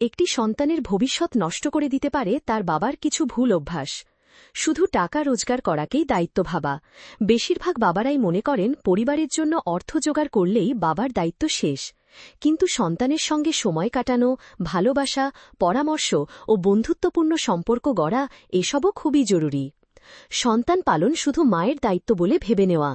একটি সন্তানের ভবিষ্যৎ নষ্ট করে দিতে পারে তার বাবার কিছু ভুল অভ্যাস। শুধু টাকা রোজগার করাকেই দায়িত্ব ভাবা। বেশিরভাগ বাবারাই মনে করেন, পরিবারের জন্য অর্থ জোগাড় করলেই বাবার দায়িত্ব শেষ। কিন্তু সন্তানের সঙ্গে সময় কাটানো, ভালোবাসা, পরামর্শ ও বন্ধুত্বপূর্ণ সম্পর্ক গড়া, এসবও খুবই জরুরি। সন্তান পালন শুধু মায়ের দায়িত্ব বলে ভেবে নেওয়া।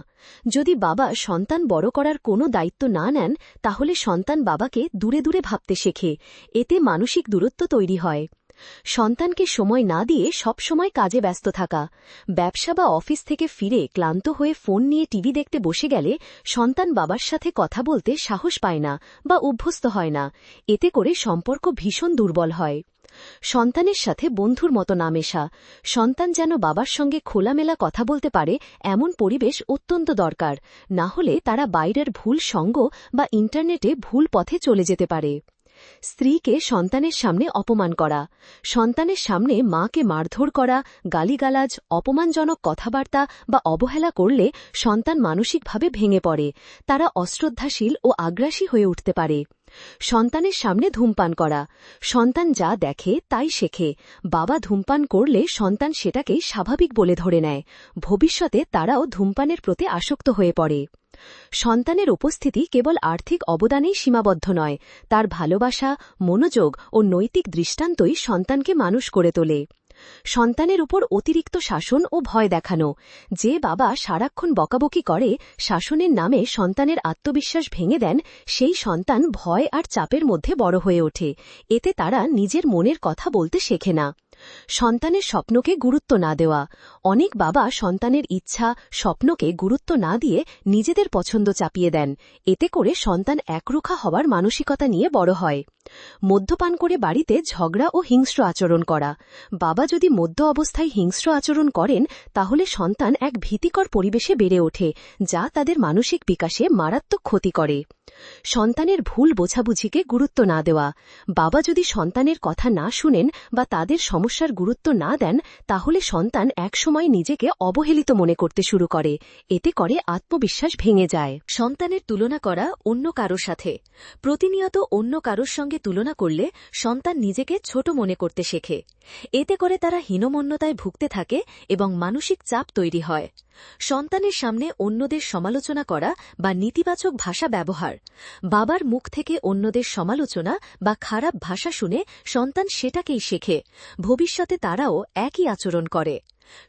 যদি বাবা সন্তান বড় করার কোনো দায়িত্ব না নেন, তাহলে সন্তান বাবাকে দূরে দূরে ভাবতে শেখে। এতে মানসিক দূরত্ব তৈরি হয়। সন্তানকে সময় না দিয়ে সব সময় কাজে ব্যস্ত থাকা। ব্যবসা বা অফিস থেকে ফিরে ক্লান্ত হয়ে ফোন নিয়ে টিভি দেখতে বসে গেলে সন্তান বাবার সাথে কথা বলতে সাহস পায় না বা অভ্যস্ত হয় না। এতে করে সম্পর্ক ভীষণ দুর্বল হয়। সন্তানের সাথে বন্ধুর মতো না মেশা। সন্তান যেন বাবার সঙ্গে খোলামেলা কথা বলতে পারে, এমন পরিবেশ অত্যন্ত দরকার। না হলে তারা বাইরের ভুল সঙ্গ বা ইন্টারনেটে ভুল পথে চলে যেতে পারে। স্ত্রীকে সন্তানের সামনে অপমান করা, সন্তানের সামনে মাকে মারধর করা, গালিগালাজ, অপমানজনক কথাবার্তা বা অবহেলা করলে সন্তান মানসিকভাবে ভেঙে পড়ে, তারা অশ্রদ্ধাশীল ও আগ্রাসী হয়ে উঠতে পারে। সন্তানের সামনে ধূমপান করা, সন্তান যা দেখে তাই শেখে, বাবা ধূমপান করলে সন্তান সেটাকেই স্বাভাবিক বলে ধরে নেয়, ভবিষ্যতে তারাও ধূমপানের প্রতি আসক্ত হয়ে পড়ে। সন্তানের উপস্থিতি কেবল আর্থিক অবদানেই সীমাবদ্ধ নয়, তার ভালোবাসা, মনোযোগ ও নৈতিক দৃষ্টান্তই সন্তানকে মানুষ করে তোলে। সন্তানের উপর অতিরিক্ত শাসন ও ভয় দেখানো, যে বাবা সারাক্ষণ বকাবকি করে, শাসনের নামে সন্তানের আত্মবিশ্বাস ভেঙে দেন, সেই সন্তান ভয় আর চাপের মধ্যে বড় হয়ে ওঠে। এতে তারা নিজের মনের কথা বলতে শেখে না। সন্তানের স্বপ্নকে গুরুত্ব না দেওয়া। অনেক বাবা সন্তানের ইচ্ছা, স্বপ্নকে গুরুত্ব না দিয়ে নিজেদের পছন্দ চাপিয়ে দেন। এতে করে সন্তান একরুখা হওয়ার মানসিকতা নিয়ে বড় হয়। মদ্যপান করে বাড়িতে ঝগড়া ও হিংস্র আচরণ করা। বাবা যদি মধ্য অবস্থায় হিংস্র আচরণ করেন, তাহলে সন্তান এক ভীতিকর পরিবেশে বেড়ে ওঠে, যা তাদের মানসিক বিকাশে মারাত্মক ক্ষতি করে। সন্তানের ভুল বোঝাবুঝিকে গুরুত্ব না দেওয়া। বাবা যদি সন্তানের কথা না শুনেন বা তাদের সমস্যার গুরুত্ব না দেন, তাহলে সন্তান একসময় নিজেকে অবহেলিত মনে করতে শুরু করে। এতে করে আত্মবিশ্বাস ভেঙে যায়। সন্তানের তুলনা করা অন্য কারোর সাথে। প্রতিনিয়ত অন্য কারোর সঙ্গে তুলনা করলে সন্তান নিজেকে ছোট মনে করতে শেখে। এতে করে তারা হীনমন্যতায় ভুগতে থাকে এবং মানসিক চাপ তৈরি হয়। সন্তানের সামনে অন্যদের সমালোচনা করা বা নেতিবাচক ভাষা ব্যবহার, বাবার মুখ থেকে অন্যদের সমালোচনা বা খারাপ ভাষা শুনে সন্তান সেটাকেই শেখে। ভবিষ্যতে তারাও একই আচরণ করে।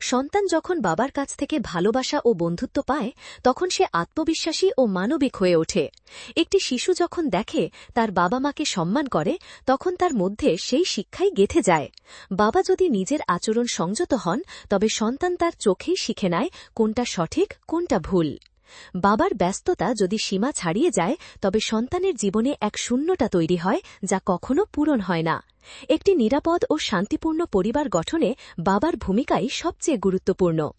সন্তান যখন বাবার কাছ থেকে ভালোবাসা ও বন্ধুত্ব পায়, তখন সে আত্মবিশ্বাসী ও মানবিক হয়ে ওঠে। একটি শিশু যখন দেখে তার বাবা মাকে সম্মান করে, তখন তার মধ্যে সেই শিক্ষাই গেথে যায়। বাবা যদি নিজের আচরণ সংযত হন, তবে সন্তান তার চোখেই শিখে নেয় কোনটা সঠিক, কোনটা ভুল। বাবার ব্যস্ততা যদি সীমা ছাড়িয়ে যায়, তবে সন্তানের জীবনে এক শূন্যটা তৈরি হয়, যা কখনো পূরণ হয় না। একটি নিরাপদ ও শান্তিপূর্ণ পরিবার গঠনে বাবার ভূমিকাই সবচেয়ে গুরুত্বপূর্ণ।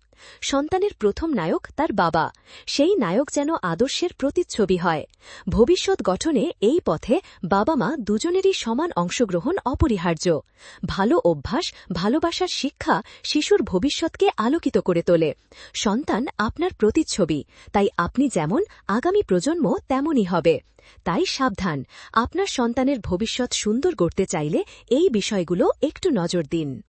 সন্তানের প্রথম নায়ক তার বাবা। সেই নায়ক যেন আদর্শের প্রতিচ্ছবি হয়। ভবিষ্যৎ গঠনে এই পথে বাবা মা দুজনেরই সমান অংশগ্রহণ অপরিহার্য। ভালো অভ্যাস, ভালোবাসার শিক্ষা শিশুর ভবিষ্যৎকে আলোকিত করে তোলে। সন্তান আপনার প্রতিচ্ছবি, তাই আপনি যেমন আগামী প্রজন্ম তেমনই হবে। তাই সাবধান, আপনার সন্তানের ভবিষ্যৎ সুন্দর করতে চাইলে এই বিষয়গুলো একটু নজর দিন।